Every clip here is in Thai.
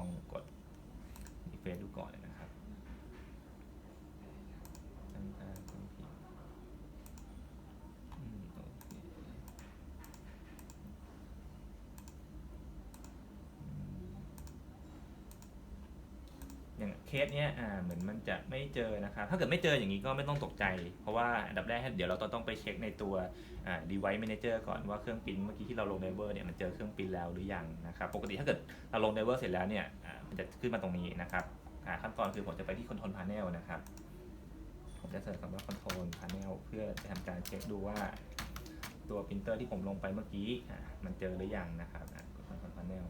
องกดรีเฟรชดูก่อนนะครับตั้งค่าเครื่องพิมพ์อืมโอเคอืม อย่างเคสเนี้ยอ่าเหมือนมันจะไม่เจอนะครับ ถ้าเกิดไม่เจออย่างนี้ก็ไม่ต้องตกใจ เพราะว่าอันดับแรกเดี๋ยวเราต้องไปเช็คในตัวอ่า device manager ก่อนว่าเครื่องปิ้นเมื่อกี้ที่เราลง driver เนี่ยมันเจอเครื่องปิ้นแล้วหรือยังนะครับ ปกติถ้าเกิดเราลง driver เสร็จแล้วเนี่ยอ่ามันจะขึ้นมาตรงนี้นะครับอ่าขั้นตอนคือผมจะไปที่ control panel นะครับ ผมจะเสิร์ชคำว่า control panel เพื่อจะทำการเช็คดูว่าตัวปรินเตอร์ที่ผมลงไปเมื่อกี้อ่ามันเจอหรือยังนะครับอะกด control panel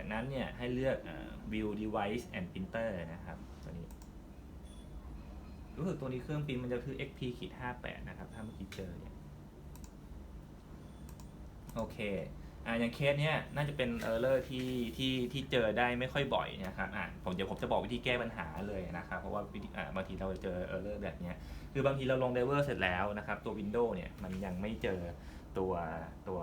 จากนั้นเนี่ยให้เลือก view device and printer นะครับตัวนี้ รู้สึกตัวนี้เครื่องปริ้นมันจะคือ xp ขีด58นะครับ ถ้าเมื่อกี้เจอเนี่ยโอเคอ่าอย่างเคสเนี้ยน่าจะเป็น error ที่ที่ที่เจอได้ไม่ค่อยบ่อยนะครับอ่าผมเดี๋ยวผมจะบอกวิธีแก้ปัญหาเลยนะครับ เพราะว่าอ่าบางทีเราเจอ error แบบเนี้ยคือบางทีเราลง driver เสร็จแล้วนะครับ ตัว Windows เนี่ยมันยังไม่เจอ ตัวตัว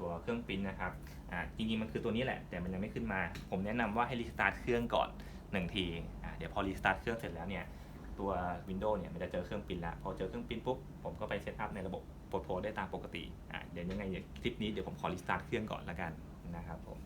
ตัวเครื่องปริ้นนะครับอ่าจริงๆมันคือตัวนี้แหละ แต่มันยังไม่ขึ้นมา ผมแนะนำว่าให้รีสตาร์ทเครื่องก่อนหนึ่งทีอ่าเดี๋ยวพอรีสตาร์ทเครื่องเสร็จแล้วเนี่ยตัว Windows เนี่ยมันจะเจอเครื่องปริ้นแล้วพอเจอเครื่องปริ้นปุ๊บผมก็ไปเซตอัพในระบบโปรโพได้ตามปกติอ่าเดี๋ยวยังไงเดี๋ยวคลิปนี้เดี๋ยวผมขอรีสตาร์ทเครื่องก่อนละกันนะครับผม